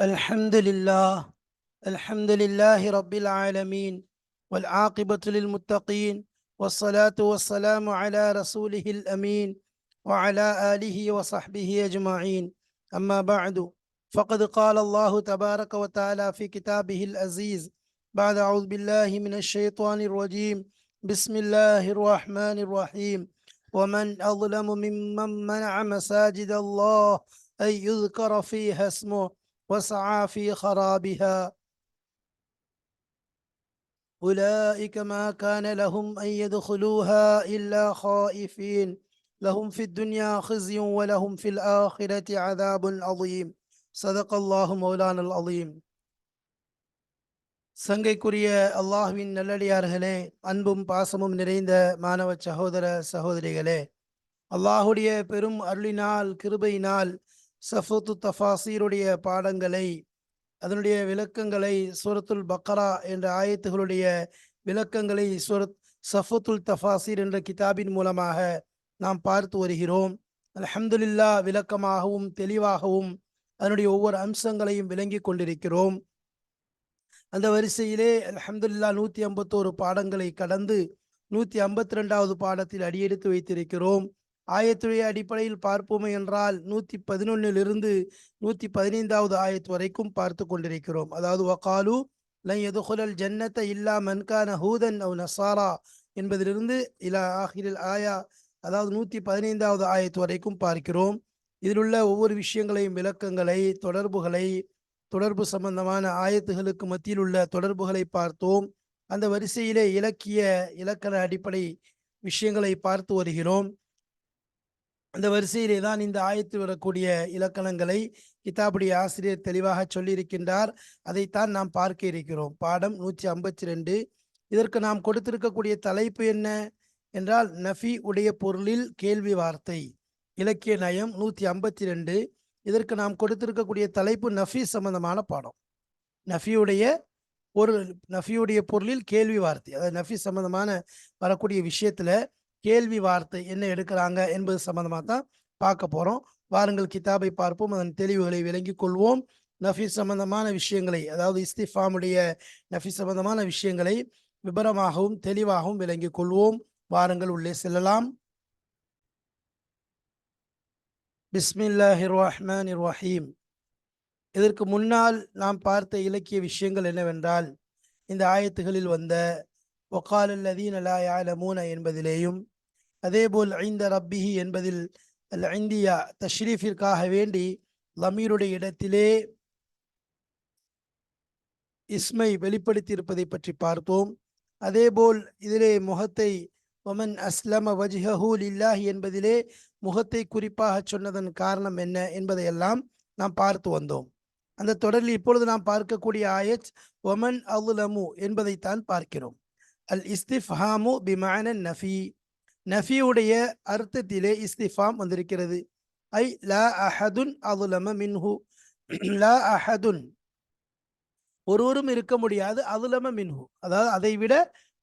الحمد لله الحمد لله رب العالمين والعاقبة للمتقين والصلاة والسلام على رسوله الأمين وعلى آله وصحبه أجمعين. أما بعد فقد قال الله تبارك وتعالى في كتابه العزيز بعد أعوذ بالله من الشيطان الرجيم بسم الله الرحمن الرحيم. ومن أظلم ممن منع مساجد الله أن يذكر فيها اسمه. وسعى في خرابها أولئك ما كان لهم أن يدخلوها إلا خائفين لهم في الدنيا خزي ولهم في الآخرة عذاب عظيم صدق الله مولانا العظيم சங்கைக்குரிய அல்லாஹ்வின் நல்லடியார்களே அன்பும் பாசமும் நிறைந்த மாணவ சகோதர சகோதரிகளே அல்லாஹுடைய பெரும் அருளினால் கிருபையினால் சஃபத்து தஃபாசீருடைய பாடங்களை அதனுடைய விளக்கங்களை சூரத்துல் பக்ரா என்ற ஆயத்துகளுடைய விளக்கங்களை சூரத் சஃபத்துல் தஃபாசீர் என்ற கிதாபின் மூலமாக நாம் பார்த்து வருகிறோம். அல்ஹம்துலில்லா விளக்கமாகவும் தெளிவாகவும் அதனுடைய ஒவ்வொரு அம்சங்களையும் விளங்கி கொண்டிருக்கிறோம். அந்த வரிசையிலே அல்ஹம்துலில்லா நூற்றி ஐம்பத்தோரு பாடங்களை கடந்து நூற்றி ஐம்பத்தி ரெண்டாவது பாடத்தில் அடியெடுத்து வைத்திருக்கிறோம். ஆயத்துடைய அடிப்படையில் பார்ப்போமே என்றால் நூற்றி பதினொன்னிலிருந்து நூற்றி பதினைந்தாவது ஆயத்து வரைக்கும் பார்த்து கொண்டிருக்கிறோம். அதாவது வகாலு லன் எதுகுலல் ஜன்னத்தை இல்லா மன்கான ஹூதன் அவ் நசாரா என்பதிலிருந்து இலா ஆஹிரில் ஆயா அதாவது நூற்றி பதினைந்தாவது ஆயத்து வரைக்கும் பார்க்கிறோம். இதில் உள்ள ஒவ்வொரு விஷயங்களையும் விளக்கங்களை தொடர்புகளை தொடர்பு சம்பந்தமான ஆயத்துகளுக்கு மத்தியில் உள்ள தொடர்புகளை பார்த்தோம். அந்த வரிசையிலே இலக்கிய இலக்கண அடிப்படை விஷயங்களை பார்த்து வருகிறோம். அந்த வரிசையிலே தான் இந்த ஆயத்தில் வரக்கூடிய இலக்கணங்களை கிதாபுடைய ஆசிரியர் தெளிவாக சொல்லியிருக்கின்றார். அதைத்தான் நாம் பார்க்க இருக்கிறோம். பாடம் நூற்றி ஐம்பத்தி ரெண்டு இதற்கு நாம் கொடுத்திருக்கக்கூடிய தலைப்பு என்ன என்றால் நஃபி உடைய பொருளில் கேள்வி வார்த்தை. இலக்கிய நயம் நூற்றி ஐம்பத்தி ரெண்டு இதற்கு நாம் கொடுத்திருக்கக்கூடிய தலைப்பு நஃபி சம்பந்தமான பாடம். நஃபியுடைய பொருள் நஃபியுடைய பொருளில் கேள்வி வார்த்தை. அதாவது நஃபி சம்பந்தமான வரக்கூடிய விஷயத்துல கேள்வி வார்த்தை என்ன எடுக்கிறாங்க என்பது சம்பந்தமாக தான் பார்க்க போகிறோம் வாருங்கள் கிதாபை பார்ப்போம். அதன் தெளிவுகளை விளங்கிக் கொள்வோம். நஃபீஸ் சம்பந்தமான விஷயங்களை அதாவது இஸ்திஃபாமுடைய நஃபீஸ் சம்பந்தமான விஷயங்களை விபரமாகவும் தெளிவாகவும் விளங்கிக் கொள்வோம். வாருங்கள் உள்ளே செல்லலாம். பிஸ்மில்லாஹிர் ரஹ்மான் ரஹீம் இதற்கு முன்னால் நாம் பார்த்த இலக்கிய விஷயங்கள் என்னவென்றால் இந்த ஆயத்துகளில் வந்த ஒகால் அல்லதீன் லா யாலமூன என்பதிலேயும் அதேபோல் ஐந்த ரப்பிஹி என்பதில் அல் ஐந்தியா தஷ்ரீஃபிற்காக வேண்டி லமீருடைய இடத்திலே இஸ்மை வெளிப்படுத்தி இருப்பதை பற்றி பார்த்தோம். அதேபோல் இதிலே முகத்தை ஒமன் அஸ்லம வஜ்ஹூல் இல்லாஹி என்பதிலே முகத்தை குறிப்பாக சொன்னதன் காரணம் என்ன என்பதையெல்லாம் நாம் பார்த்து வந்தோம். அந்த தொடரில் இப்பொழுது நாம் பார்க்கக்கூடிய ஆயத் ஒமன் அவுலமு என்பதைத்தான் பார்க்கிறோம். அல் இஸ்திஃபாமு பிமான நஃபி. நஃபியுடைய அர்த்தத்திலே இஸ்திஃபாம் வந்திருக்கிறது. ஐ லா அஹதுன் அதுலம மின்ஹு. லா அஹதுன். ஒருவரும் இருக்க முடியாது அதுலம மின்ஹு. அதாவது அதை விட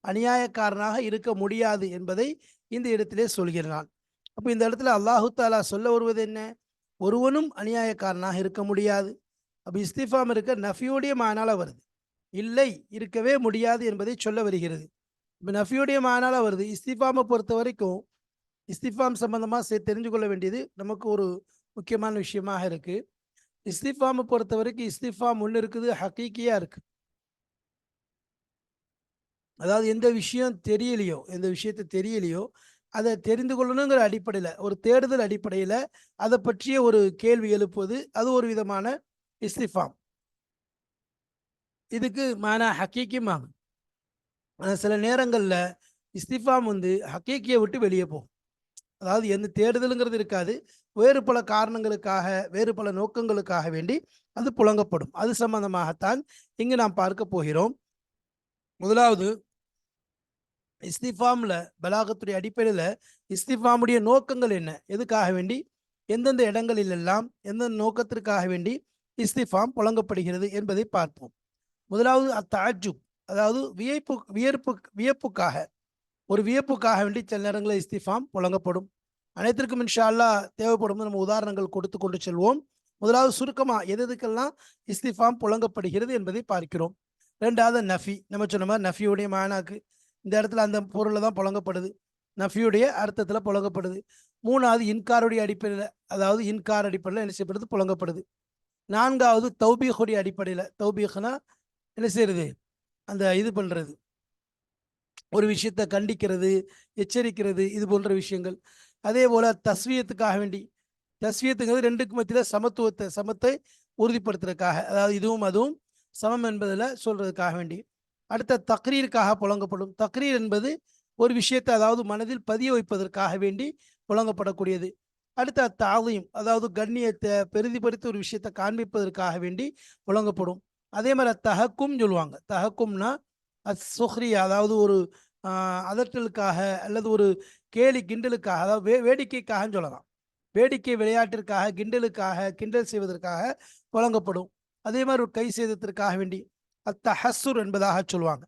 அநியாயக்காரனாக இருக்க முடியாது என்பதை இந்த இடத்திலே சொல்கிறான். அப்போ இந்த இடத்துல அல்லாஹு தாலா சொல்ல வருவது என்ன? ஒருவனும் அநியாயக்காரனாக இருக்க முடியாது. அப்போ இஸ்திஃபாம் இருக்க நஃபியுடைய மானால வருது. இல்லை இருக்கவே முடியாது என்பதை சொல்ல வருகிறது. இப்போ நஃபியுடைய மானால வருது. இஸ்திஃபாமை பொறுத்த வரைக்கும் இஸ்திஃபாம் சம்பந்தமாக தெரிஞ்சு கொள்ள வேண்டியது நமக்கு ஒரு முக்கியமான விஷயமாக இருக்குது இஸ்திஃபாமை பொறுத்த வரைக்கும் இஸ்திஃபாம் ஒன்று இருக்குது ஹக்கீக்கியாக இருக்குது அதாவது எந்த விஷயம் தெரியலையோ எந்த விஷயத்த தெரியலையோ அதை தெரிந்து கொள்ளணுங்கிற அடிப்படையில் ஒரு தேடுதல் அடிப்படையில் அதை பற்றிய ஒரு கேள்வி எழுப்புவது அது ஒரு விதமான இஸ்திஃபாம். இதுக்கு மானா ஆனால் சில நேரங்களில் இஸ்திஃபாம் வந்து ஹக்கீக்கியை விட்டு வெளியே போகும். அதாவது எந்த தேடுதலுங்கிறது இருக்காது. வேறு பல காரணங்களுக்காக வேறு பல நோக்கங்களுக்காக வேண்டி அது புழங்கப்படும். அது சம்பந்தமாகத்தான் இங்கு நாம் பார்க்க போகிறோம். முதலாவது இஸ்திஃபாமில் பலாகத்துடைய அடிப்படையில் இஸ்திஃபாமுடைய நோக்கங்கள் என்ன? எதுக்காக வேண்டி? எந்தெந்த இடங்களில் எல்லாம் எந்தெந்த நோக்கத்திற்காக வேண்டி இஸ்திஃபாம் புழங்கப்படுகிறது என்பதை பார்ப்போம். முதலாவது அத்தாஜுப் அதாவது வியப்பு வியர்ப்பு வியப்புக்காக. ஒரு வியப்புக்காக வேண்டி சில நேரங்களில் இஸ்திஃபாம் புழங்கப்படும் அனைத்திற்கும் இன்ஷா அல்லா தேவைப்படும் நம்ம உதாரணங்கள் கொடுத்து கொண்டு செல்வோம். முதலாவது சுருக்கமாக எது எதுக்கெல்லாம் இஸ்திஃபாம் புழங்கப்படுகிறது என்பதை பார்க்கிறோம். ரெண்டாவது நஃபி. நம்ம சொன்ன மாதிரி நஃபியுடைய மானாக்கு இந்த இடத்துல அந்த பொருளை தான் புழங்கப்படுது. நஃபியுடைய அர்த்தத்தில் புழங்கப்படுது. மூணாவது இன்காருடைய அடிப்படையில் அதாவது இன்கார் அடிப்படையில் என்ன செய்யப்படுது? புழங்கப்படுது. நான்காவது தௌபீஹுடைய அடிப்படையில் தௌபீஹ்னா என்ன செய்யறது? அந்த இது பண்ணுறது ஒரு விஷயத்தை கண்டிக்கிறது எச்சரிக்கிறது இது போன்ற விஷயங்கள். அதே போல் தஸ்வியத்துக்காக வேண்டி தஸ்வியத்துங்கிறது ரெண்டுக்கு மத்தியில் சமத்துவத்தை சமத்தை உறுதிப்படுத்துறதுக்காக அதாவது இதுவும் அதுவும் சமம் என்பதில் சொல்கிறதுக்காக வேண்டி. அடுத்த தக்ரீருக்காக புழங்கப்படும். தக்ரீர் என்பது ஒரு விஷயத்தை அதாவது மனதில் பதிய வைப்பதற்காக வேண்டி புழங்கப்படக்கூடியது. அடுத்த தாவையும் அதாவது கண்ணியத்தை பெருதிப்படுத்தி ஒரு விஷயத்தை காண்பிப்பதற்காக வேண்டி புழங்கப்படும். அதே மாதிரி தஹக்கும் சொல்லுவாங்க. தஹக்கும்னா அத் சுஹ்ரியா அதாவது ஒரு அதட்டலுக்காக அல்லது ஒரு கேலி கிண்டலுக்காக அதாவது வே வேடிக்கைக்காகன்னு சொல்லலாம். வேடிக்கை விளையாட்டிற்காக கிண்டலுக்காக கிண்டல் செய்வதற்காக வழங்கப்படும். அதே மாதிரி ஒரு கை சேதத்திற்காக வேண்டி அத்தஹசுர் என்பதாக சொல்லுவாங்க.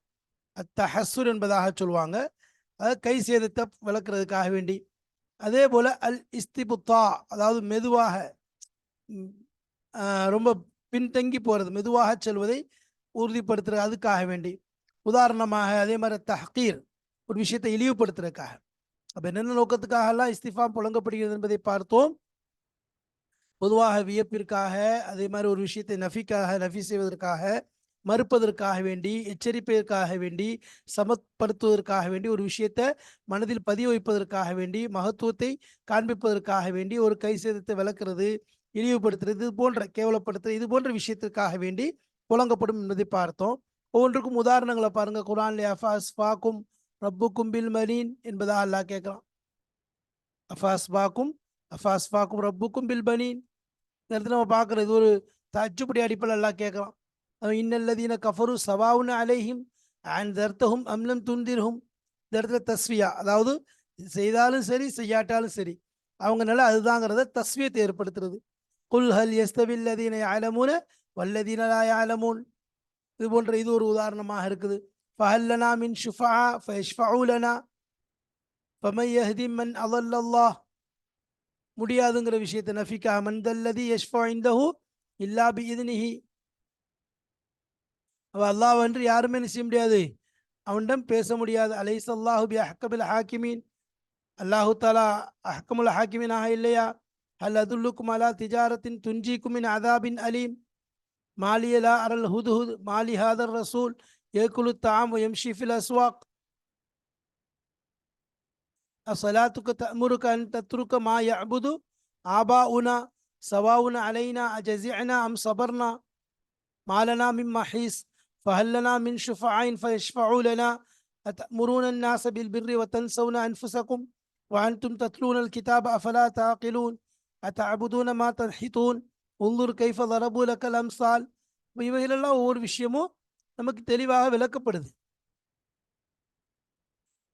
அத்தஹசுர் என்பதாக சொல்லுவாங்க. அதாவது கை சேதத்தை விளக்குறதுக்காக வேண்டி. அதே போல் அல் இஸ்திபுத்தா அதாவது மெதுவாக ரொம்ப பின்தங்கி போகிறது மெதுவாக செல்வதை உறுதிப்படுத்துறது அதுக்காக வேண்டி. உதாரணமாக அதே மாதிரி தஹீர் ஒரு விஷயத்தை இழிவுபடுத்துறதுக்காக. அப்போ என்னென்ன நோக்கத்துக்காகலாம் இஸ்திஃபா புழங்கப்படுகிறது என்பதை பார்த்தோம். பொதுவாக வியப்பிற்காக அதே மாதிரி ஒரு விஷயத்தை நஃபிக்காக நஃபி செய்வதற்காக மறுப்பதற்காக வேண்டி எச்சரிப்பதற்காக வேண்டி சமப்படுத்துவதற்காக வேண்டி ஒரு விஷயத்தை மனதில் பதிய வைப்பதற்காக வேண்டி மகத்துவத்தை காண்பிப்பதற்காக வேண்டி ஒரு கை சேதத்தை விளக்குறது இழிவுபடுத்துறது இது போன்ற கேவலப்படுத்துறது இது போன்ற விஷயத்திற்காக வேண்டி புழங்கப்படும் என்பதை பார்த்தோம். ஒவ்வொன்றுக்கும் உதாரணங்களை பாருங்க. குரான்ல அஃபாஸ் பாக்கும் ரப்புக்கும் பில் மலீன் என்பதா அல்லாஹ் கேட்கலாம் அஃபாஸ் பாக்கும் அஃபாஸ் பாக்கும் ரப்புக்கும் பில் பனீன் இந்த இடத்துல நம்ம பார்க்குறது இது ஒரு தச்சுப்படி அடிப்பில் எல்லாம் கேட்கலாம் இன்னல்லதீன கஃபரு சவாவுன்னு அலைஹிம் அண்ட் தர்த்தகும் அம்லம் துந்திர்ஹும் இந்த இடத்துல தஸ்வியா அதாவது செய்தாலும் சரி செய்யாட்டாலும் சரி அவங்க நல்லா அதுதாங்கிறத தஸ்வியத்தை ஏற்படுத்துறது. குல் ஹல் எஸ்தபில்லதீன ஆலமூன வல்லதீன ஆலமூன் இது போன்ற இது ஒரு உதாரணமாக இருக்குது. ஃபஹல்லனா மின் ஷுஃபா ஃபஷ்ஃபவுலனா ஃபமை யஹ்தி மன் அதல்லல்லாஹ் முடியாதுங்கிற விஷயத்தை நஃபிகா மன் தல்லதி யஷ்ஃபா இந்தஹு இல்லா பி இதுனிஹி அவ அல்லாஹ் என்று யாருமே செய்ய முடியாது. அவனிடம் பேச முடியாது. அலைஸ் அல்லாஹு பி அஹ்கபில் ஹாக்கிமீன். அல்லாஹு தாலா அஹ்கமுல் ஹாக்கிமீனாக இல்லையா? هل أدلكم على تجارة تنجيكم من عذاب أليم؟ ما لي لا أرى الهدهد ما لي هذا الرسول يأكل الطعام ويمشي في الأسواق. أصلاتك تأمرك أن تترك ما يعبد آباؤنا سواء علينا أجزعنا أم صبرنا؟ ما لنا من محيص فهل لنا من شفعاء فيشفعوا لنا؟ أتأمرون الناس بالبر وتنسون أنفسكم؟ وأنتم تتلون الكتاب أفلا تعقلون؟ அத்தபுதூன மா தஹிதூன் உள்ளூர் கைஃப லரபுல கலாம் சால் இப்போ இவைகளெல்லாம் ஒவ்வொரு விஷயமும் நமக்கு தெளிவாக விளக்கப்படுது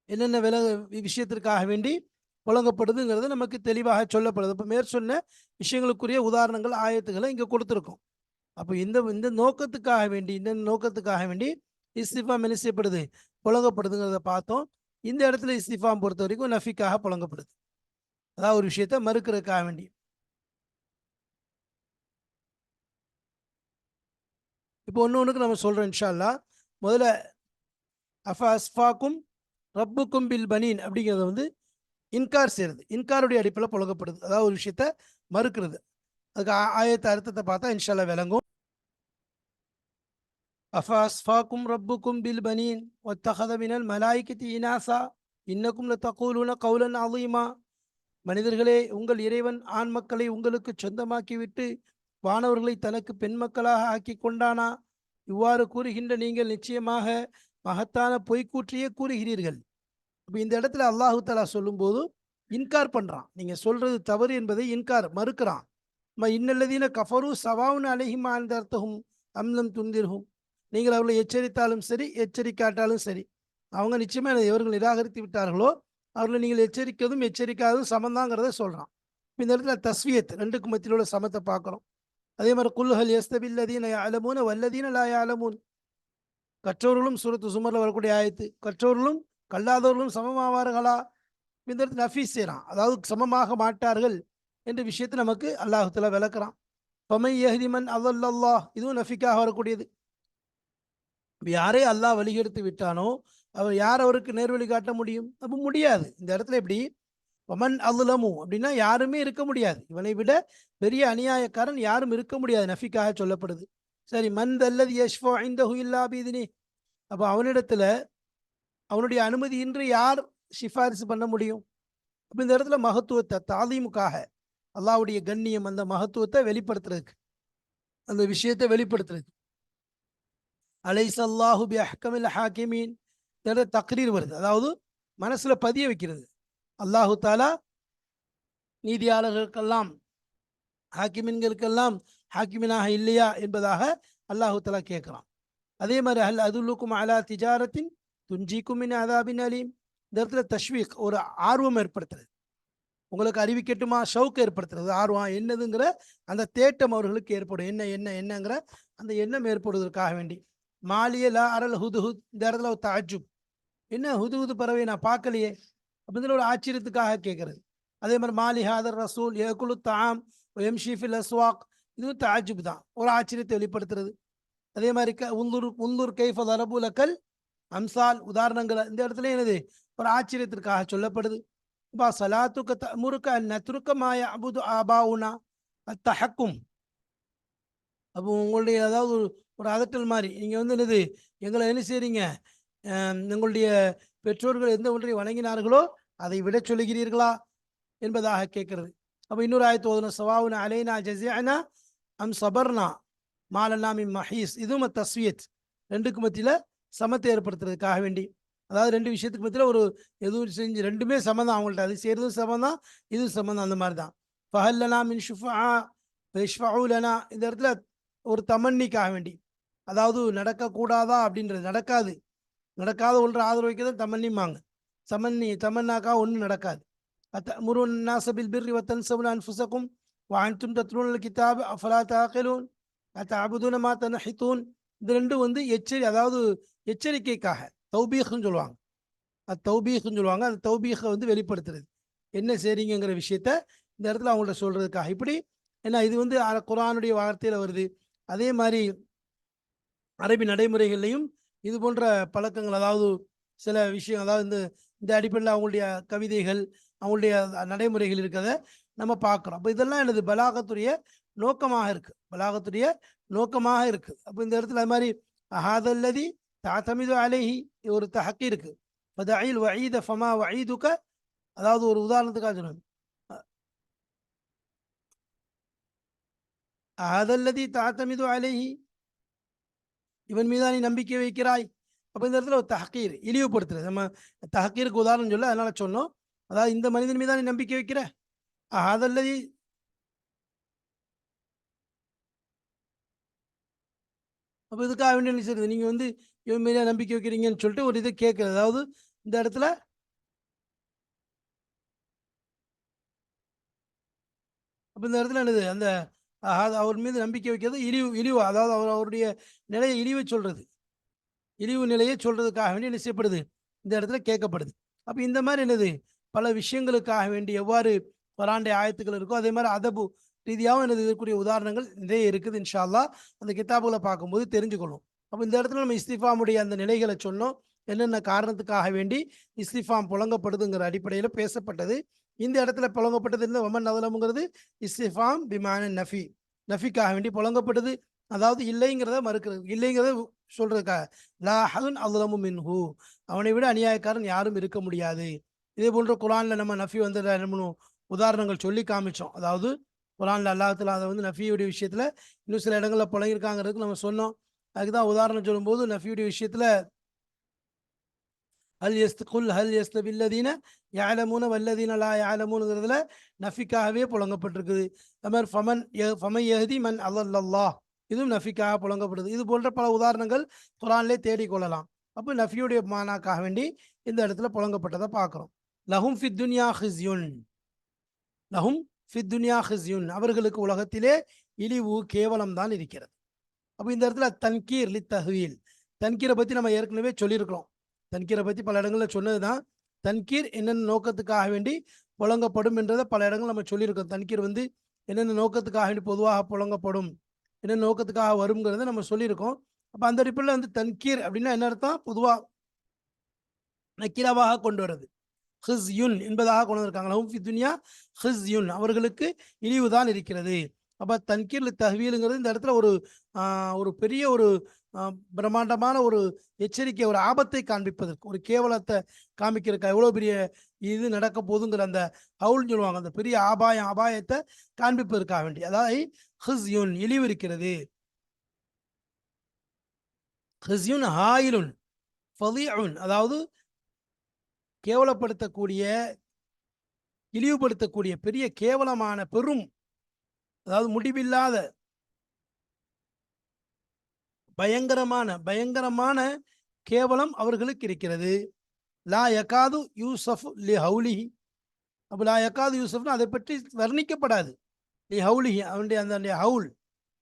என்னென்ன விலக விஷயத்திற்காக வேண்டி புழங்கப்படுதுங்கிறது நமக்கு தெளிவாக சொல்லப்படுது இப்போ மேற்சொன்ன விஷயங்களுக்குரிய உதாரணங்கள் ஆயத்துக்களை இங்கே கொடுத்துருக்கோம் அப்போ இந்த இந்த நோக்கத்துக்காக வேண்டி இந்த நோக்கத்துக்காக வேண்டி இஸ்திஃபாம் என்ன செய்யப்படுது புழங்கப்படுதுங்கிறத பார்த்தோம் இந்த இடத்துல இஸ்திஃபாம் பொறுத்த வரைக்கும் நஃபிக்காக புழங்கப்படுது அதாவது ஒரு விஷயத்த மறுக்கிறதுக்காக வேண்டி இப்போ ஒன்று ஒன்றுக்கு நம்ம சொல்கிறோம் இன்ஷால்லா முதல்ல அஃப அஸ்ஃபாக்கும் ரப்புக்கும் பில் பனீன் அப்படிங்கிறத வந்து இன்கார் செய்கிறது இன்காருடைய அடிப்பில் புழங்கப்படுது. அதாவது ஒரு விஷயத்த மறுக்கிறது. அதுக்கு ஆயத்த அர்த்தத்தை பார்த்தா இன்ஷால்லா விளங்கும். அஃபாஸ்ஃபாக்கும் ரப்புக்கும் பில் பனீன் ஒத்தகத மினல் மலாய்க்கு இனாசா இன்னக்கும் தகூலுன கவுலன் அலீமா. மனிதர்களே உங்கள் இறைவன் ஆண் மக்களை உங்களுக்கு சொந்தமாக்கிவிட்டு வானவர்களை தனக்கு பெண் மக்களாக ஆக்கி கொண்டானா? இவ்வாறு கூறுகின்ற நீங்கள் நிச்சயமாக மகத்தான பொய்க்கூற்றியே கூறுகிறீர்கள். அப்போ இந்த இடத்துல அல்லாஹு தலா சொல்லும்போது இன்கார் பண்ணுறான் நீங்கள் சொல்றது தவறு என்பதை இன்கார் மறுக்கிறான். ம இன்னல்லதீன கஃபரு சவாவுன்னு அழகிமா அந்த அர்த்தகும் அம்லம் துந்திர்கும் நீங்கள் அவர்களை எச்சரித்தாலும் சரி எச்சரிக்காட்டாலும் சரி. அவங்க நிச்சயமாக எவர்கள் நிராகரித்து விட்டார்களோ அவர்களை நீங்கள் எச்சரிக்கதும் எச்சரிக்காததும் சமந்தாங்கிறத சொல்கிறான் இந்த இடத்துல தஸ்வியத் ரெண்டுக்கு மத்தியில் உள்ள சமத்தை பார்க்குறோம். அதே மாதிரி குல்ஹல் எஸ்தபில்லதீன அலமூன வல்லதீன லா அலமூன் கற்றவர்களும் சூரத்து சுமரில் வரக்கூடிய ஆயத்து கற்றவர்களும் கல்லாதவர்களும் சமமாவார்களா? இந்த இடத்துல நஃபீஸ் செய்கிறான் அதாவது சமமாக மாட்டார்கள் என்ற விஷயத்தை நமக்கு அல்லாஹுத்தலா விளக்குறான். பமை யஹ்திமன் அல்லல்லாஹ் இதுவும் நஃபிக்காக வரக்கூடியது. யாரே அல்லாஹ் வழிகெடுத்து விட்டானோ அவர் யார் அவருக்கு நேர்வழி காட்ட முடியும்? அப்போ முடியாது. இந்த இடத்துல எப்படி ஒமன் அல்லமு அப்படின்னா யாருமே இருக்க முடியாது. இவனை விட பெரிய அநியாயக்காரன் யாரும் இருக்க முடியாது. நஃபிக்காக சொல்லப்படுது. சரி மன் அல்லது யஷ்வோ இந்த ஹுயில்லா பீதினி. அப்போ அவனிடத்துல அவனுடைய அனுமதியின்றி யார் சிஃபாரிசு பண்ண முடியும்? அப்போ இந்த இடத்துல மகத்துவத்தை தாலீமுக்காக அல்லாவுடைய கண்ணியம் அந்த மகத்துவத்தை வெளிப்படுத்துறதுக்கு அந்த விஷயத்தை வெளிப்படுத்துறதுக்கு. அலைஸ் அல்லாஹு பி அஹ்கமில் ஹாக்கிமீன். தக்ரீர் வருது. அதாவது மனசுல பதிய வைக்கிறது. அல்லாஹு தாலா நீதியாளர்களுக்கெல்லாம் ஹாக்கிமீன்களுக்கெல்லாம் ஹாக்கிமீனாக இல்லையா என்பதாக அல்லாஹு தாலா கேட்குறான். அதே மாதிரி அல் அதுல்லுக்கும் அலா திஜாரத்தின் துஞ்சிக்கும் மின் அதாபின் அலீம். இந்த இடத்துல தஷ்வீக் ஒரு ஆர்வம் ஏற்படுத்துறது. உங்களுக்கு அறிவிக்கட்டுமா ஷவுக்கு ஏற்படுத்துறது. ஆர்வம் என்னதுங்கிற அந்த தேட்டம் அவர்களுக்கு ஏற்படும். என்ன என்ன என்னங்கிற அந்த எண்ணம் ஏற்படுவதற்காக வேண்டி. மாலியலா அரல் ஹுது ஹுத் இந்த இடத்துல ஒரு தாஜுப் என்ன ஹுது ஹுது பறவை நான் பார்க்கலையே? அப்படின்னு ஒரு ஆச்சரியத்துக்காக கேட்கறது. அதே மாதிரி மாலிஹாதர் ரசூல் ஏகுலு தாம் எம் ஷீஃபில் அஸ்வாக் இதுவும் தாஜிப் தான். ஒரு ஆச்சரியத்தை வெளிப்படுத்துறது. அதே மாதிரி க உந்தூர் உந்தூர் கைஃப தரபுலக்கல் அம்சால் உதாரணங்கள் இந்த இடத்துல என்னது? ஒரு ஆச்சரியத்திற்காக சொல்லப்படுது. பா சலாத்துக்க த முறுக்க நத்ருக்கமாய அபுது ஆபாவுனா அத்தஹக்கும் அப்போ உங்களுடைய அதாவது ஒரு ஒரு அதட்டல் மாதிரி நீங்கள் வந்து என்னது? எங்களை என்ன செய்றீங்க? எங்களுடைய பெற்றோர்கள் எந்த ஒன்றை வணங்கினார்களோ அதை விட சொல்லுகிறீர்களா என்பதாக கேட்கிறது. அப்போ இன்னொரு ஆயத்து ஓதணும் சவாவுன அலைனா ஜசியானா அம் சபர்னா மாலனா மின் மஹீஸ். இதுவும் தஸ்வியத். ரெண்டுக்கு மத்தியில் சமத்தை ஏற்படுத்துறதுக்காக வேண்டி. அதாவது ரெண்டு விஷயத்துக்கு மத்தியில் ஒரு எதுவும் செஞ்சு ரெண்டுமே சமம் அவங்கள்ட்ட அது செய்கிறதும் சமம் தான் இதுவும் சமம் தான் அந்த மாதிரி தான் ஃபஹல்லனா மின் ஷுஃபா ஷஃபவுலனா இந்த இடத்துல ஒரு தமன்னிக்காக வேண்டி. அதாவது நடக்கக்கூடாதா? அப்படின்றது. நடக்காது. நடக்காத ஒன்று ஆதரவு வைக்க தமன்னிமாங்க தமன்னி தமன்னாக்கா ஒன்றும் நடக்காது. அத்த முருன் நாசபில் பிர்ரி வத்தன் சவுன் அன்ஃபுசக்கும் வான்தும் தத்ரூன் கிதாப் அஃபலா தாக்கலூன் அத்தஅபுதுன மா தன்ஹித்தூன். இது ரெண்டும் வந்து எச்சரி அதாவது எச்சரிக்கைக்காக தௌபீஹ்னு சொல்லுவாங்க. அது தௌபீஹ்னு சொல்லுவாங்க. அந்த தௌபீஹை வந்து வெளிப்படுத்துறது. என்ன செய்றீங்கிற விஷயத்த இந்த இடத்துல அவங்கள்ட்ட சொல்றதுக்காக. இப்படி ஏன்னா இது வந்து அ- வார்த்தையில் வருது. அதே மாதிரி அரபி நடைமுறைகள்லையும் இது போன்ற பழக்கங்கள் அதாவது சில விஷயம் அதாவது இந்த இந்த அடிப்படையில் அவங்களுடைய கவிதைகள் அவங்களுடைய நடைமுறைகள் இருக்கிறத நம்ம பார்க்குறோம். அப்போ இதெல்லாம் எனது பலாகத்துடைய நோக்கமாக இருக்குது பலாகத்துடைய நோக்கமாக இருக்குது அப்போ இந்த இடத்துல அது மாதிரி அஹாதல்லதி தாத்தமிது அலைஹி ஒரு தஹக்கி இருக்கு. ஃபதஇல் வஈத ஃபமா வஈதுக அதாவது ஒரு உதாரணத்துக்காக சொன்னது அஹாதல்லதி தாத்தமிது அலைஹி இவன் மீதா நீ நம்பிக்கை வைக்கிறாய்? அப்போ இந்த இடத்துல ஒரு தஹக்கீர் இழிவுபடுத்துறது. நம்ம தஹக்கீருக்கு உதாரணம் சொல்ல அதனால சொன்னோம். அதாவது இந்த மனிதன் மீதா நீ நம்பிக்கை வைக்கிற? அதல்லது அப்போ இதுக்காக வேண்டிய என்ன செய்யுது நீங்கள் வந்து இவன் மீதா நம்பிக்கை வைக்கிறீங்கன்னு சொல்லிட்டு ஒரு இது கேட்குறது. அதாவது இந்த இடத்துல அப்போ இந்த இடத்துல என்னது? அந்த அவர் மீது நம்பிக்கை வைக்கிறது இழிவு இழிவு. அதாவது அவர் அவருடைய நிலையை இழிவை சொல்றது. இழிவு நிலையை சொல்றதுக்காக வேண்டி என்ன செய்யப்படுது இந்த இடத்துல கேட்கப்படுது. அப்போ இந்த மாதிரி என்னது? பல விஷயங்களுக்காக வேண்டி எவ்வாறு வராண்டை ஆயத்துக்கள் இருக்கோ அதே மாதிரி அதபு ரீதியாகவும் எனது இருக்கக்கூடிய உதாரணங்கள் நிறைய இருக்குது இன்ஷால்லா அந்த கிதாபுகளை பார்க்கும்போது தெரிஞ்சுக்கொள்ளும் அப்போ இந்த இடத்துல நம்ம இஸ்திஃபாமுடைய அந்த நிலைகளை சொன்னோம். என்னென்ன காரணத்துக்காக வேண்டி இஸ்திஃபாம் புழங்கப்படுதுங்கிற அடிப்படையில் பேசப்பட்டது. இந்த இடத்துல புழங்கப்பட்டது இருந்த ஒமன் நவலமுங்கிறது இஸ்திஃபாம் பிமான நஃபி. நஃபிக்காக வேண்டி புழங்கப்பட்டது. அதாவது இல்லைங்கிறத மறுக்கிறது. இல்லைங்கிறத சொல்றதுக்காக. லா ஹதுன் அல்லாமு மின்ஹு. அவனை விட அநியாயக்காரன் யாரும் இருக்க முடியாது. இதே போன்ற குரான்ல நம்ம நஃபி வந்து என்ன பண்ணுவோம்? உதாரணங்கள் சொல்லி காமிச்சோம். அதாவது குரான்ல அல்லாஹத்துல அதை வந்து நஃபியுடைய விஷயத்துல இன்னும் சில இடங்களில் புழங்கியிருக்காங்கிறதுக்கு நம்ம சொன்னோம். அதுக்கு தான் உதாரணம் சொல்லும்போது நஃபியுடைய விஷயத்துல ஹல் எஸ்து குல் ஹல் எஸ்து பில்லதீன யாலமூன வல்லதீன லா யாலமூனுங்கிறதுல நஃபிக்காகவே புழங்கப்பட்டிருக்குது. அது மாதிரி ஃபமன் ய- ஃபமன் யஹதி மன் அல்லல்லா இதுவும் நஃபிக்காக புழங்கப்படுது. இது போன்ற பல உதாரணங்கள் குரான்லே தேடிக்கொள்ளலாம். அப்போ நஃபியுடைய மானாக்காக வேண்டி இந்த இடத்துல புழங்கப்பட்டதை பார்க்குறோம். லஹும் ஃபி துன்யா ஹிஸ்யுன். லஹும் ஃபி துன்யா ஹிஸ்யுன். அவர்களுக்கு உலகத்திலே இழிவு கேவலம் தான் இருக்கிறது. அப்போ இந்த இடத்துல தன்கீர் லி தஹ்வீல். தன்கீரை பற்றி நம்ம ஏற்கனவே சொல்லியிருக்கிறோம். தன்கீரை பற்றி பல இடங்களில் சொன்னது தான் தன்கீர் என்னென்ன நோக்கத்துக்காக வேண்டி புழங்கப்படும் என்றதை பல இடங்கள் நம்ம சொல்லியிருக்கோம். தன்கீர் வந்து என்னென்ன நோக்கத்துக்காக வேண்டி பொதுவாக புழங்கப்படும் என்ன நோக்கத்துக்காக வருங்கிறத நம்ம சொல்லியிருக்கோம். அப்போ அந்த அடிப்படையில் வந்து தன்கீர் அப்படின்னா என்ன அர்த்தம்? பொதுவாக நக்கீராவாக கொண்டு வர்றது. ஹிஸ்யுன் என்பதாக கொண்டு வந்திருக்காங்க. லஹும் துனியா ஹிஸ் யுன் அவர்களுக்கு இழிவு தான் இருக்கிறது. அப்போ தன்கீரில் தகவியலுங்கிறது இந்த இடத்துல ஒரு ஒரு பெரிய ஒரு பிரம்மாண்டமான ஒரு எச்சரிக்கை ஒரு ஆபத்தை காண்பிப்பதற்கு ஒரு கேவலத்தை காமிக்கிறதுக்கு எவ்வளோ பெரிய இது நடக்க போதுங்கிற அந்த ஹவுல்னு சொல்லுவாங்க அந்த பெரிய ஆபாயம் அபாயத்தை காண்பிப்பதற்காக வேண்டி. அதாவது ஹிஸ்யூன் இழிவு இருக்கிறது. ஹிஸ்யுன் ஹாயிலுன் அதாவது கேவலப்படுத்தக்கூடிய இழிவுபடுத்தக்கூடிய பெரிய கேவலமான பெரும் அதாவது முடிவில்லாத பயங்கரமான பயங்கரமான கேவலம் அவர்களுக்கு இருக்கிறது. லா யகாது யூசஃப் லி ஹவுலிஹி அப்போ லா யகாது யூசஃப்னு அதை பற்றி வர்ணிக்கப்படாது. லி ஹவுலிஹி அவனுடைய அந்த ஹவுல்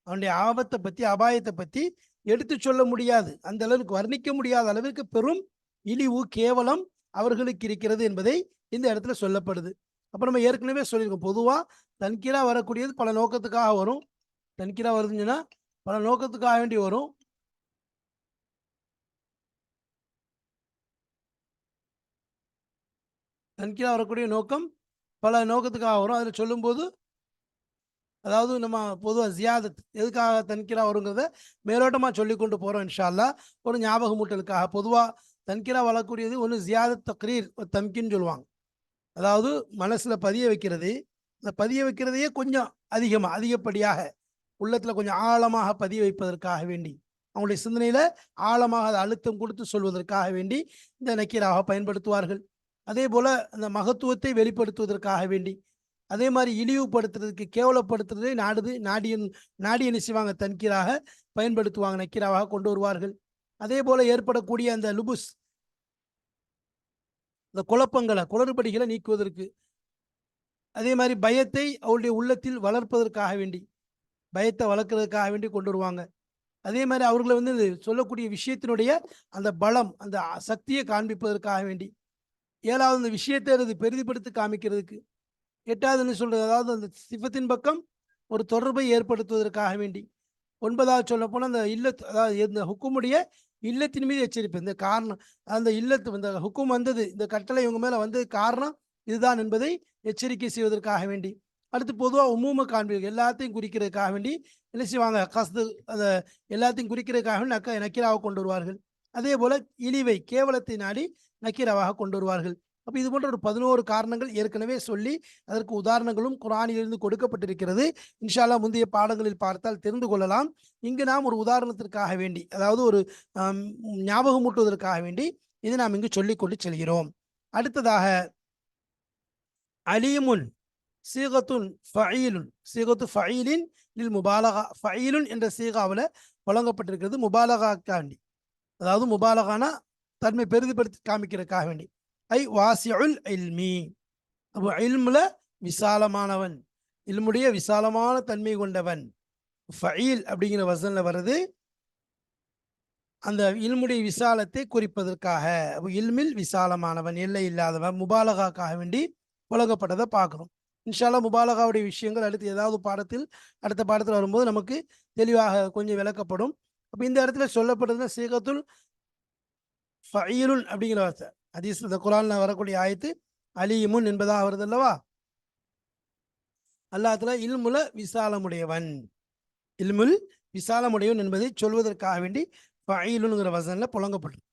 அவனுடைய ஆபத்தை பற்றி அபாயத்தை பற்றி எடுத்து சொல்ல முடியாது. அந்த அளவுக்கு வர்ணிக்க முடியாத அளவிற்கு பெரும் இழிவு கேவலம் அவர்களுக்கு இருக்கிறது என்பதை இந்த இடத்துல சொல்லப்படுது. அப்போ நம்ம ஏற்கனவே சொல்லியிருக்கோம் பொதுவாக தன்கீழாக வரக்கூடியது பல நோக்கத்துக்காக வரும். தன்கீரா வருதுன்னா பல நோக்கத்துக்காக வேண்டி வரும். தன்கீழாக வரக்கூடிய நோக்கம் பல நோக்கத்துக்காக வரும். அதில் சொல்லும்போது அதாவது நம்ம பொதுவாக ஜியாதத் எதுக்காக தன்கீரா வருங்கிறத மேலோட்டமாக சொல்லி கொண்டு போகிறோம் இன்ஷா அல்லாஹ் ஒரு ஞாபகமூட்டலுக்காக பொதுவாக தன்கீரா வளரக்கூடியது ஒன்று ஜியாதத் தக்ரீர் ஒரு தம்கின்னு சொல்லுவாங்க. அதாவது மனசில் பதிய வைக்கிறது அந்த பதிய வைக்கிறதையே கொஞ்சம் அதிகமாக அதிகப்படியாக உள்ளத்தில் கொஞ்சம் ஆழமாக பதிய வைப்பதற்காக வேண்டி அவங்களுடைய சிந்தனையில் ஆழமாக அதை அழுத்தம் கொடுத்து சொல்வதற்காக வேண்டி இந்த நக்கீராக பயன்படுத்துவார்கள். அதே போல் அந்த மகத்துவத்தை வெளிப்படுத்துவதற்காக வேண்டி. அதே மாதிரி இழிவுபடுத்துறதுக்கு கேவலப்படுத்துறதை நாடுது நாடியன் நாடிய நிசிவாங்க செய்வாங்க? தன்கீராக பயன்படுத்துவாங்க நக்கீராவாக கொண்டு வருவார்கள். அதே போல் ஏற்படக்கூடிய அந்த லுபுஸ் இந்த குழப்பங்களை குளறுபடிகளை நீக்குவதற்கு. அதே மாதிரி பயத்தை அவருடைய உள்ளத்தில் வளர்ப்பதற்காக வேண்டி பயத்தை வளர்க்குறதுக்காக வேண்டி கொண்டு வருவாங்க. அதே மாதிரி அவர்களை வந்து சொல்லக்கூடிய விஷயத்தினுடைய அந்த பலம் அந்த சக்தியை காண்பிப்பதற்காக வேண்டி. ஏழாவது அந்த விஷயத்தை அது பெரிதிப்படுத்தி காமிக்கிறதுக்கு. எட்டாவதுன்னு சொல்றது அதாவது அந்த சிவத்தின் பக்கம் ஒரு தொடர்பை ஏற்படுத்துவதற்காக வேண்டி. ஒன்பதாவது சொல்ல போனால் அந்த இல்லத்து அதாவது இந்த ஹுக்குமுடைய இல்லத்தின் மீது எச்சரிப்பு. இந்த காரணம் அந்த இல்லத்து இந்த ஹுக்கும் வந்தது இந்த கட்டளை இவங்க மேலே வந்தது காரணம் இதுதான் என்பதை எச்சரிக்கை செய்வதற்காக வேண்டி. அடுத்து பொதுவாக உமூம காண்பீர்கள் எல்லாத்தையும் குறிக்கிறதுக்காக வேண்டி என்ன செய்வாங்க? கஸ்து அந்த எல்லாத்தையும் குறிக்கிறதுக்காக வேண்டி நக்க நக்கிராவை கொண்டு வருவார்கள். அதே போல் இழிவை கேவலத்தை நாடி நக்கீராவாக கொண்டு வருவார்கள். அப்போ இது போன்ற ஒரு பதினோரு காரணங்கள் ஏற்கனவே சொல்லி அதற்கு உதாரணங்களும் குரானிலிருந்து கொடுக்கப்பட்டிருக்கிறது. இன்ஷால்லா முந்தைய பாடங்களில் பார்த்தால் தெரிந்து கொள்ளலாம். இங்கு நாம் ஒரு உதாரணத்திற்காக வேண்டி அதாவது ஒரு ஞாபகமூட்டுவதற்காக வேண்டி இதை நாம் இங்கு சொல்லிக் கொண்டு செல்கிறோம். அடுத்ததாக அலீமுன் சீகத்துன் ஃபஈலுன் சீகத்து ஃபயிலின் லில் முபாலகா ஃபயிலுன் என்ற சீகாவில் வழங்கப்பட்டிருக்கிறது. முபாலகாக்காண்டி. அதாவது முபாலகானா தன்மை பெரிதுபடுத்தி காமிக்கிறதுக்காக வேண்டி. ஐ வாசியுல் இல்மி. அப்போ இல்முல விசாலமானவன். இல்முடைய விசாலமான தன்மை கொண்டவன். ஃபயில் அப்படிங்கிற வசனில் வருது அந்த இல்முடைய விசாலத்தை குறிப்பதற்காக. அப்போ இல்மில் விசாலமானவன் எல்லை இல்லாதவன் முபாலகாக்காக வேண்டி உலகப்பட்டதை பார்க்குறோம். இன்ஷால்லா முபாலகாவுடைய விஷயங்கள் அடுத்து ஏதாவது பாடத்தில் அடுத்த பாடத்தில் வரும்போது நமக்கு தெளிவாக கொஞ்சம் விளக்கப்படும். அப்போ இந்த இடத்துல சொல்லப்படுறது சீகத்துல் ஃபஈலுன் அப்படிங்கிற வார்த்தை. ஹதீஸ் இந்த குரான்ல வரக்கூடிய ஆயத்து அலியுமுன் என்பதாக வருது அல்லவா? அல்லாத்துல இல்முல விசாலமுடையவன். இல்முல் விசாலமுடையவன் என்பதை சொல்வதற்காக வேண்டி ஃபயிலுங்கிற வசனில் புழங்கப்படும்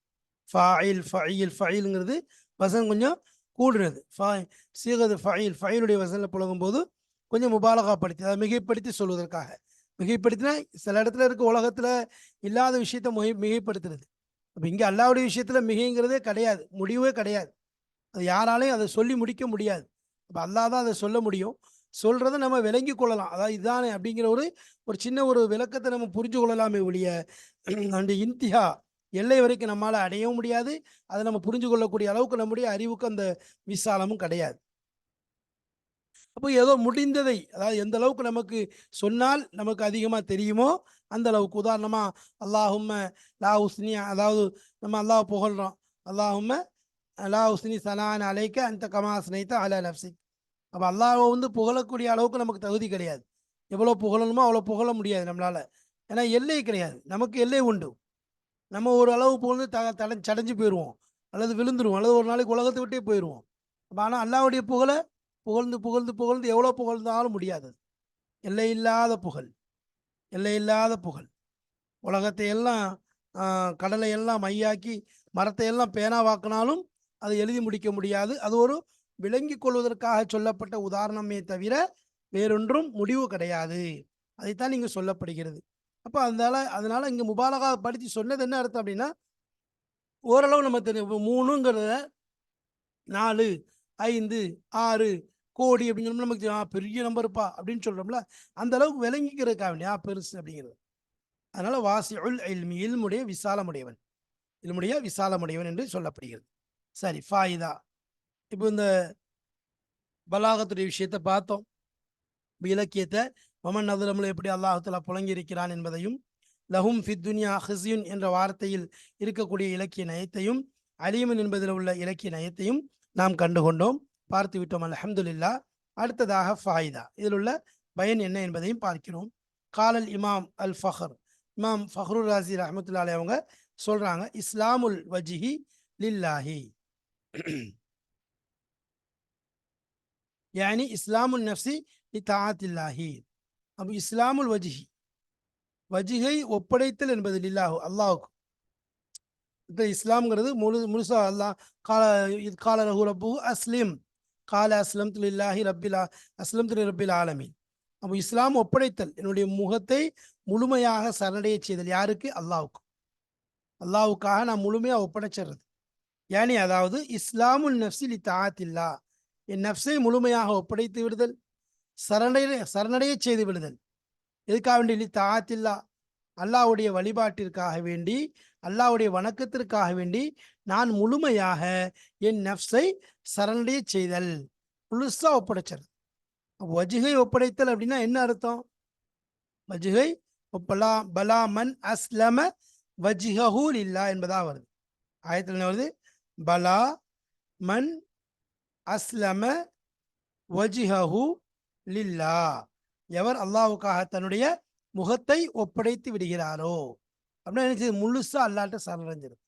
ஃபாயில் ஃபயில் ஃபயிலுங்கிறது வசன் கொஞ்சம் கூடுறது. ஃபா சீகது ஃபயில் ஃபயிலுடைய வசனில் புழங்கும் போது கொஞ்சம் முபாலகாப்படுத்தி அதை மிகைப்படுத்தி சொல்வதற்காக. மிகைப்படுத்தினா சில இடத்துல இருக்க உலகத்தில் இல்லாத விஷயத்த மிகை மிகைப்படுத்துறது. அப்போ இங்கே அல்லாவுடைய விஷயத்தில் மிகைங்கிறதே கிடையாது. முடிவே கிடையாது. அது யாராலையும் அதை சொல்லி முடிக்க முடியாது. அப்போ அல்லாஹ் தான் அதை சொல்ல முடியும். சொல்கிறத நம்ம விளங்கி கொள்ளலாம். அதாவது இதுதானே அப்படிங்கிற ஒரு ஒரு சின்ன ஒரு விளக்கத்தை நம்ம புரிஞ்சு கொள்ளலாமே ஒழிய அந்த இந்தியா எல்லை வரைக்கும் நம்மளால் அடையவும் முடியாது. அதை நம்ம புரிஞ்சு கொள்ளக்கூடிய அளவுக்கு நம்முடைய அறிவுக்கு அந்த விசாலமும் கிடையாது. அப்போ ஏதோ முடிந்ததை அதாவது எந்த அளவுக்கு நமக்கு சொன்னால் நமக்கு அதிகமாக தெரியுமோ அந்த அளவுக்கு. உதாரணமாக அல்லாஹும்ம லா உஸ்னியா அதாவது நம்ம அல்லாஹ் புகழ்றோம். அல்லாஹும்ம லா உஸ்னி சனான் அலைக்க அந்த கமா ஸ்னைத்த அல நப்சி அப்போ அல்லாஹ் வந்து புகழக்கூடிய அளவுக்கு நமக்கு தகுதி கிடையாது. எவ்வளோ புகழணுமோ அவ்வளோ புகழ முடியாது நம்மளால். ஏன்னா எல்லை கிடையாது. நமக்கு எல்லை உண்டு. நம்ம ஒரு அளவு புகழ்ந்து த தடை சடைஞ்சு போயிடுவோம் அல்லது விழுந்துருவோம். அல்லது ஒரு நாளைக்கு உலகத்தை விட்டே போயிடுவோம் ஆனால் அல்லாவுடைய புகழை புகழ்ந்து புகழ்ந்து புகழ்ந்து எவ்வளோ புகழ்ந்தாலும் முடியாது. எல்லையில்லாத புகழ். எல்லையில்லாத புகழ். உலகத்தை எல்லாம் கடலை எல்லாம் மையாக்கி மரத்தை எல்லாம் பேனாவாக்கினாலும் அதை எழுதி முடிக்க முடியாது. அது ஒரு விளங்கி கொள்வதற்காக சொல்லப்பட்ட உதாரணமே தவிர வேறொன்றும் முடிவு கிடையாது. அதைத்தான் இங்கே சொல்லப்படுகிறது. அப்போ அதனால அதனால இங்கே முபாலகா படித்து சொன்னது என்ன அர்த்தம் அப்படின்னா ஓரளவு நம்ம தெரியும். மூணுங்கிறத நாலு ஐந்து ஆறு கோடி அப்படின்னு சொன்னோம்னா நமக்கு தெரியும், ஆ, பெரிய நம்பருப்பா அப்படின்னு சொல்றோம்ல அந்த அளவுக்கு விளங்கிக்கிறதுக்காக வேண்டிய பெருசு அப்படிங்கிறது. அதனால வாசியுல் இல்மி இல்முடைய விசாலமுடையவன். இல்முடைய விசாலமுடையவன் என்று சொல்லப்படுகிறது. சரி ஃபாயிதா. இப்போ இந்த பலாகத்துடைய விஷயத்தை பார்த்தோம். இலக்கியத்தை மமன் நதுலமுல எப்படி அல்லாஹத்துல புழங்கியிருக்கிறான் என்பதையும் லஹும் ஃபித்துனியா துன்யா என்ற வார்த்தையில் இருக்கக்கூடிய இலக்கிய நயத்தையும் அலியமன் என்பதில் உள்ள இலக்கிய நயத்தையும் நாம் கண்டுகொண்டோம். பார்த்து விட்டோம். அல்ஹம்துலில்லா அடுத்ததாக ஃபாயிதா. இதில் உள்ள பயன் என்ன என்பதையும் பார்க்கிறோம். காலல் இமாம் அல் ஃபஹர். இமாம் ஃபஹ்ரு ராசி ரஹமத்துல்லா அவங்க சொல்றாங்க இஸ்லாமுல் வஜிஹி லில்லாஹி. யானி இஸ்லாமுல் நஃப்சி இத்தாத்தில்லாஹி அப்போ இஸ்லாமுல் வஜிஹி. வஜிகை ஒப்படைத்தல் என்பது லில்லாஹு அல்லாஹுக்கு. இஸ்லாம்ங்கிறது முழு முழுசா அல்லாஹ் கால இது கால ரஹு ரப்பு அஸ்லிம். கால அஸ்லம் துல்லாஹி ரப்பில் அஸ்லம் துலி ரப்பில் ஆலமீன் அப்போ இஸ்லாம் ஒப்படைத்தல் என்னுடைய முகத்தை முழுமையாக சரணடைய செய்தல் யாருக்கு? அல்லாவுக்கு அல்லாஹ்வுக்காக நான் முழுமையாக ஒப்படைச்சிடுறது. ஏனி அதாவது இஸ்லாமுல் நஃப்ஸில் தாத்தில்லா என் நஃப்ஸை முழுமையாக ஒப்படைத்து விடுதல் சரணடைய சரணடைய செய்து விடுதல். எதுக்காக வேண்டி? தாத்தில்லா அல்லாவுடைய வழிபாட்டிற்காக வேண்டி அல்லாவுடைய வணக்கத்திற்காக வேண்டி நான் முழுமையாக என் நஃப்ஸை சரணடைய செய்தல் முழுசா ஒப்படைச்சது வஜிகை ஒப்படைத்தல் அப்படின்னா என்ன அர்த்தம்? வஜிகை ஒப்பலா பலா மன் அஸ்லம வஜிஹூ இல்லா என்பதா வருது. ஆயத்தில் என்ன வருது? பலா மன் அஸ்லம வஜிஹூ லில்லா. எவர் அல்லாவுக்காக தன்னுடைய முகத்தை ஒப்படைத்து விடுகிறாரோ? அப்படின்னா என்ன செய்யுது? முழுசா அல்லாட்ட சரணடைஞ்சிருது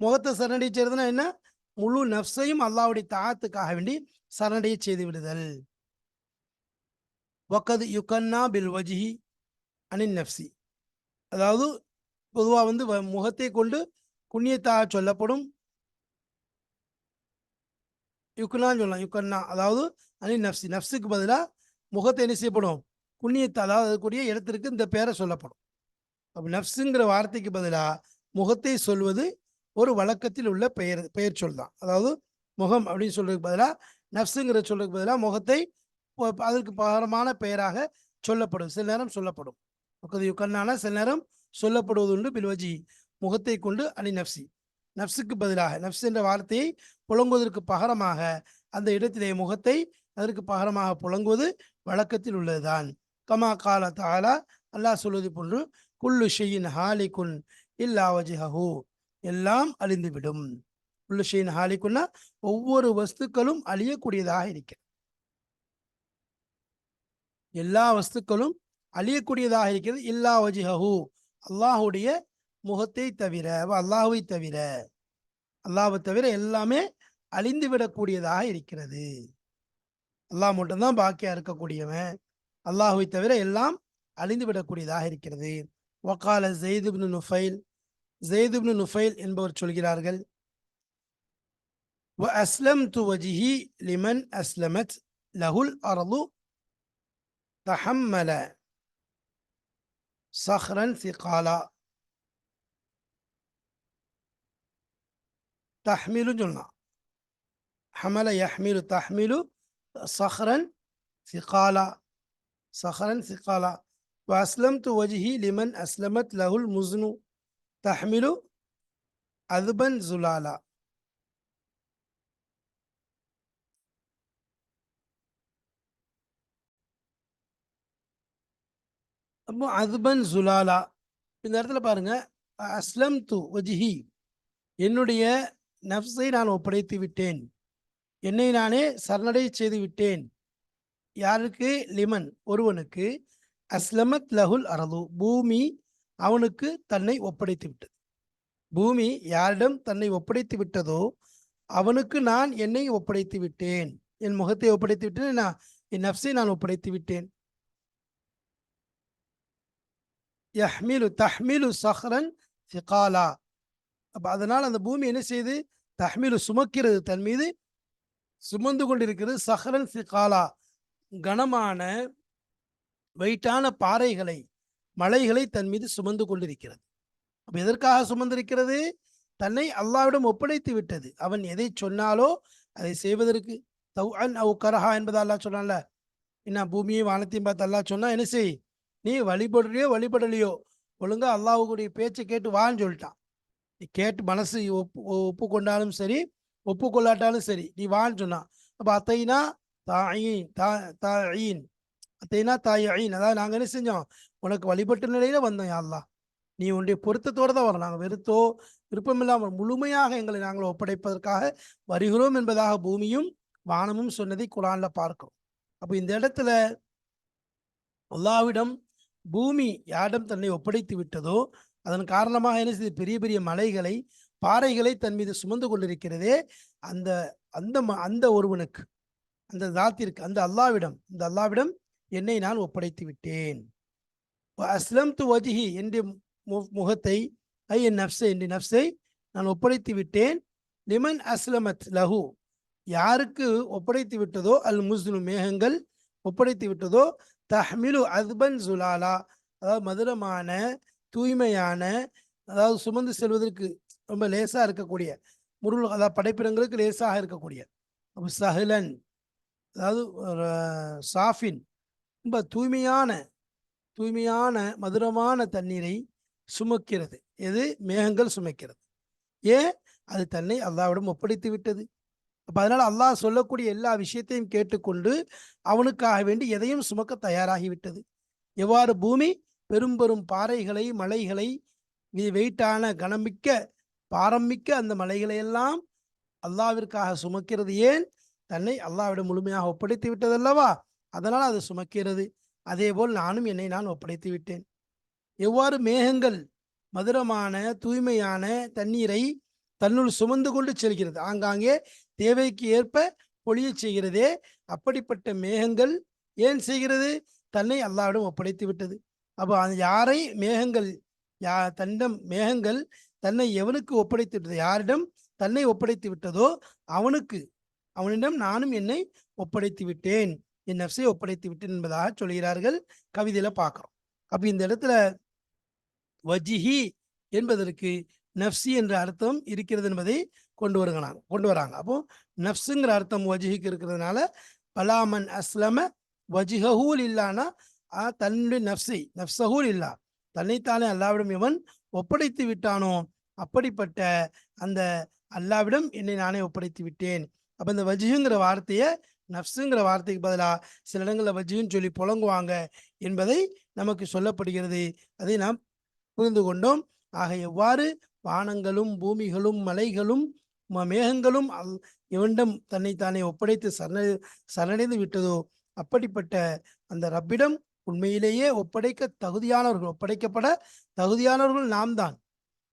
முகத்தை சரணடைச்சதுன்னா என்ன? முழு நஃப்ஸையும் அல்லாவுடைய தாத்துக்காக வேண்டி சரணடைய செய்து விடுதல். வக்கது யுகன்னா பில் வஜிஹி அனின் நஃப்ஸி. அதாவது பொதுவாக வந்து வ- முகத்தை கொண்டு குண்ணியத்தாக சொல்லப்படும். யுக்குனான்னு சொல்லலாம். யுக்கன்னா அதாவது அனின் நஃப்ஸி. நஃப்ஸுக்கு பதிலாக முகத்தை என்ன செய்யப்படும்? குண்ணியத்தை அதாவது அதுக்குரிய இடத்திற்கு இந்த பேரை சொல்லப்படும். அப்போ நஃப்ஸுங்கிற வார்த்தைக்கு பதிலாக முகத்தை சொல்வது ஒரு வழக்கத்தில் உள்ள பெயர் பெயர் சொல் தான். அதாவது முகம் அப்படின்னு சொல்றதுக்கு பதிலாக நஃப்ஸுங்கிற சொல்றதுக்கு பதிலாக முகத்தை அதற்கு பகரமான பெயராக சொல்லப்படும். சில நேரம் சொல்லப்படும். கண்ணான சில நேரம் சொல்லப்படுவது உண்டு பில்வஜி. முகத்தை கொண்டு அணி நப்சி நஃப்ஸுக்கு பதிலாக நஃப்ஸ் என்ற வார்த்தையை புழங்குவதற்கு பகரமாக அந்த இடத்திலே முகத்தை அதற்கு பகரமாக புழங்குவது வழக்கத்தில் உள்ளதுதான். கமா கால தாலா அல்லாஹ் சொல்வது போன்று குல்லு ஷெயின் ஹாலிகுன் இல்லா வஜிஹூ எல்லாம் அழிந்துவிடும். குல்லு ஷெயின் ஒவ்வொரு வஸ்துக்களும் அழியக்கூடியதாக இருக்கிறது. எல்லா வஸ்துக்களும் அழியக்கூடியதாக இருக்கிறது. இல்லா வஜிஹு அல்லாஹுடைய முகத்தை தவிர அல்லாஹுவை தவிர அல்லாஹ்வை தவிர எல்லாமே அழிந்து விடக்கூடியதாக இருக்கிறது. அல்லாஹ் மட்டும்தான் பாக்கியா இருக்கக்கூடியவன். அல்லாஹுவை தவிர எல்லாம் அழிந்து விடக்கூடியதாக இருக்கிறது வக்கால ஜெயிது நுஃபைல். ஜெயிதுப்னு நுஃபைல் என்பவர் சொல்கிறார்கள் وأسلمت وجهي لمن أسلمت له الأرض تحمل صخرا ثقالا تحمل جلنا حمل يحمل تحمل صخرا ثقالا صخرا ثقالا وأسلمت وجهي لمن أسلمت له المزن தஹ்மிலு அதுபன் ஜுலாலா அப்போ அதுபன் ஜுலாலா இந்த இடத்துல பாருங்க அஸ்லம் து ஒஜிஹி என்னுடைய நப்சை நான் ஒப்படைத்து விட்டேன். என்னை நானே சரணடை செய்து விட்டேன். யாருக்கு? லிமன். ஒருவனுக்கு. அஸ்லமத் லஹுல் அரது. பூமி அவனுக்கு தன்னை ஒப்படைத்து விட்டது பூமி யாரிடம் தன்னை ஒப்படைத்து விட்டதோ அவனுக்கு நான் என்னை ஒப்படைத்து விட்டேன் என் முகத்தை ஒப்படைத்து விட்டேன் நான் என் நப்சை நான் ஒப்படைத்து விட்டேன் யஹ்மிலு தஹ்மிலு சஹ்ரன் சிகாலா. அப்போ அதனால் அந்த பூமி என்ன செய்யுது தஹ்மிலு சுமக்கிறது. தன் மீது சுமந்து கொண்டிருக்கிறது சஹ்ரன் சிகாலா. கனமான வெயிட்டான பாறைகளை மலைகளை தன் மீது சுமந்து கொண்டிருக்கிறது. அப்போ எதற்காக சுமந்திருக்கிறது? தன்னை அல்லாவிடம் ஒப்படைத்து விட்டது. அவன் எதை சொன்னாலோ அதை செய்வதற்கு. தவ் அன் அவு கரஹா என்பதை அல்லா சொன்னான்ல. என்ன பூமியை வானத்தையும் பார்த்து அல்லா சொன்னா என்ன செய்? நீ வழிபடுறியோ வழிபடலையோ? ஒழுங்கா அல்லாவுக்குடைய பேச்சை கேட்டு வான்னு சொல்லிட்டான். நீ கேட்டு மனசு ஒப்பு ஒப்பு கொண்டாலும் சரி ஒப்பு கொள்ளாட்டாலும் சரி நீ வான்னு சொன்னான். அப்போ அத்தைனா தாயின் தா தாயின். அத்தைனா தாயின். அதாவது நாங்கள் என்ன செஞ்சோம்? உனக்கு வழிபட்ட நிலையில வந்தோம் யாழ்லா அல்லாஹ். நீ உன்னுடைய பொருத்தத்தோடு தான் வரோம் நாங்கள் வெறுத்தோ விருப்பமில்லாமல் முழுமையாக எங்களை நாங்கள் ஒப்படைப்பதற்காக வருகிறோம் என்பதாக பூமியும் வானமும் சொன்னதை குரான்ல பார்க்கிறோம். அப்போ இந்த இடத்துல அல்லாவிடம் பூமி யாரிடம் தன்னை ஒப்படைத்து விட்டதோ அதன் காரணமாக என்ன செய்து பெரிய பெரிய மலைகளை பாறைகளை தன் மீது சுமந்து கொண்டிருக்கிறதே அந்த அந்த ம- அந்த ஒருவனுக்கு அந்த தாத்திற்கு அந்த அல்லாவிடம் இந்த அல்லாவிடம் என்னை நான் ஒப்படைத்து விட்டேன். அஸ்லம் து வஜிஹி என்ற மு- முகத்தை ஐ என் நப்சை என்ற நப்சை நான் ஒப்படைத்து விட்டேன். லிமன் அஸ்லமத் லஹு. யாருக்கு ஒப்படைத்து விட்டதோ அல் முஸ்லிம் மேகங்கள் ஒப்படைத்து விட்டதோ தஹ்மிலு அத்பன் சுலாலா. அதாவது மதுரமான தூய்மையான அதாவது சுமந்து செல்வதற்கு ரொம்ப லேசாக இருக்கக்கூடிய முருள் அதாவது படைப்பிடங்களுக்கு லேசாக இருக்கக்கூடிய அப்ப சஹலன் அதாவது சாஃபின் ரொம்ப தூய்மையான தூய்மையான மதுரமான தண்ணீரை சுமக்கிறது. எது? மேகங்கள் சுமக்கிறது. ஏன்? அது தன்னை அல்லாவிடம் ஒப்படைத்து விட்டது. அப்போ அதனால் அல்லாஹ் சொல்லக்கூடிய எல்லா விஷயத்தையும் கேட்டுக்கொண்டு அவனுக்காக வேண்டி எதையும் சுமக்க தயாராகிவிட்டது. எவ்வாறு? பூமி பெரும் பெரும் பாறைகளை மலைகளை வெயிட்டான கனமிக்க பாரமிக்க அந்த மலைகளை எல்லாம் அல்லாவிற்காக சுமக்கிறது. ஏன்? தன்னை அல்லாவிடம் முழுமையாக ஒப்படைத்து விட்டதல்லவா அதனால் அது சுமக்கிறது. அதேபோல் நானும் என்னை நான் ஒப்படைத்து விட்டேன் எவ்வாறு மேகங்கள் மதுரமான தூய்மையான தண்ணீரை தன்னுள் சுமந்து கொண்டு செல்கிறது? ஆங்காங்கே தேவைக்கு ஏற்ப பொழிய செய்கிறதே. அப்படிப்பட்ட மேகங்கள் ஏன் செய்கிறது? தன்னை அல்லாவிடம் ஒப்படைத்து விட்டது அப்போ அது யாரை மேகங்கள் யா தன்னிடம் மேகங்கள் தன்னை எவனுக்கு ஒப்படைத்து விட்டது யாரிடம் தன்னை ஒப்படைத்து விட்டதோ அவனுக்கு. அவனிடம் நானும் என்னை ஒப்படைத்து விட்டேன் என் நப்சை ஒப்படைத்து விட்டேன் என்பதாக சொல்கிறார்கள். கவிதையில பார்க்கிறோம். அப்ப இந்த இடத்துல வஜிஹி என்பதற்கு நப்சி என்ற அர்த்தம் இருக்கிறது என்பதை கொண்டு வருகிறாங்க கொண்டு வராங்க. அப்போ நஃப்ஸுங்கிற அர்த்தம் வஜிஹிக்கு இருக்கிறதுனால பலாமன் அஸ்லம வஜிஹூல் இல்லானா ஆ, தன்னுடைய நப்சை நப்சஹூல் இல்லா தன்னைத்தானே அல்லாவிடம் இவன் ஒப்படைத்து விட்டானோ அப்படிப்பட்ட அந்த அல்லாவிடம் என்னை நானே ஒப்படைத்து விட்டேன். அப்ப இந்த வஜிஹுங்கிற வார்த்தையை நஃப்ஸுங்கிற வார்த்தைக்கு பதிலாக சில இடங்களில் வஜ்ஜின்னு சொல்லி புழங்குவாங்க என்பதை நமக்கு சொல்லப்படுகிறது. அதை நாம் புரிந்து கொண்டோம். ஆக எவ்வாறு வானங்களும் பூமிகளும் மலைகளும் ம- மேகங்களும் அல் இவனிடம் தன்னைத்தானே ஒப்படைத்து சரண சரணடைந்து விட்டதோ அப்படிப்பட்ட அந்த ரப்பிடம் உண்மையிலேயே ஒப்படைக்க தகுதியானவர்கள் ஒப்படைக்கப்பட தகுதியானவர்கள் நாம் தான்.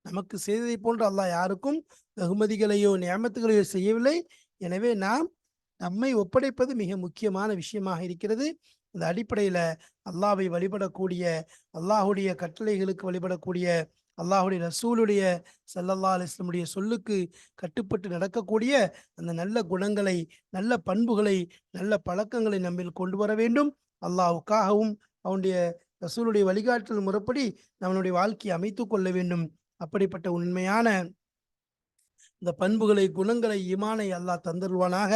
நமக்கு செய்ததை போன்று அல்லாஹ் யாருக்கும் வெகுமதிகளையோ நியமத்துகளையோ செய்யவில்லை. எனவே நாம் நம்மை ஒப்படைப்பது மிக முக்கியமான விஷயமாக இருக்கிறது. இந்த அடிப்படையில் அல்லாவை வழிபடக்கூடிய அல்லாஹுடைய கட்டளைகளுக்கு வழிபடக்கூடிய அல்லாஹுடைய ரசூலுடைய சல்லல்லா அலிஸ்லமுடைய சொல்லுக்கு கட்டுப்பட்டு நடக்கக்கூடிய அந்த நல்ல குணங்களை நல்ல பண்புகளை நல்ல பழக்கங்களை நம்மில் கொண்டு வர வேண்டும். அல்லாஹ்வுக்காகவும் அவனுடைய ரசூலுடைய வழிகாட்டல் முறைப்படி நம்மளுடைய வாழ்க்கையை அமைத்து கொள்ள வேண்டும். அப்படிப்பட்ட உண்மையான இந்த பண்புகளை குணங்களை ஈமானை அல்லாஹ் தந்தருவானாக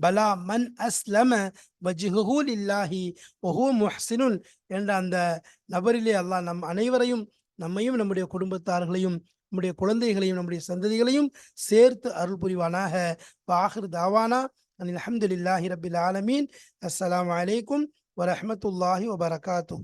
பலா மன் அஸ்லம வஜிஹூல் இல்லாஹி ஒஹூ முஹ்சினுன் என்ற அந்த நபரிலே அல்லாஹ் நம் அனைவரையும் நம்மையும் நம்முடைய குடும்பத்தார்களையும் நம்முடைய குழந்தைகளையும் நம்முடைய சந்ததிகளையும் சேர்த்து அருள் புரிவானாக. வாஹிர் தாவானா அனில் அஹமதுல்லாஹி ரபில் ஆலமீன். அஸ்லாம் வலைக்கும் வரமத்துல்லாஹி வபரகாத்து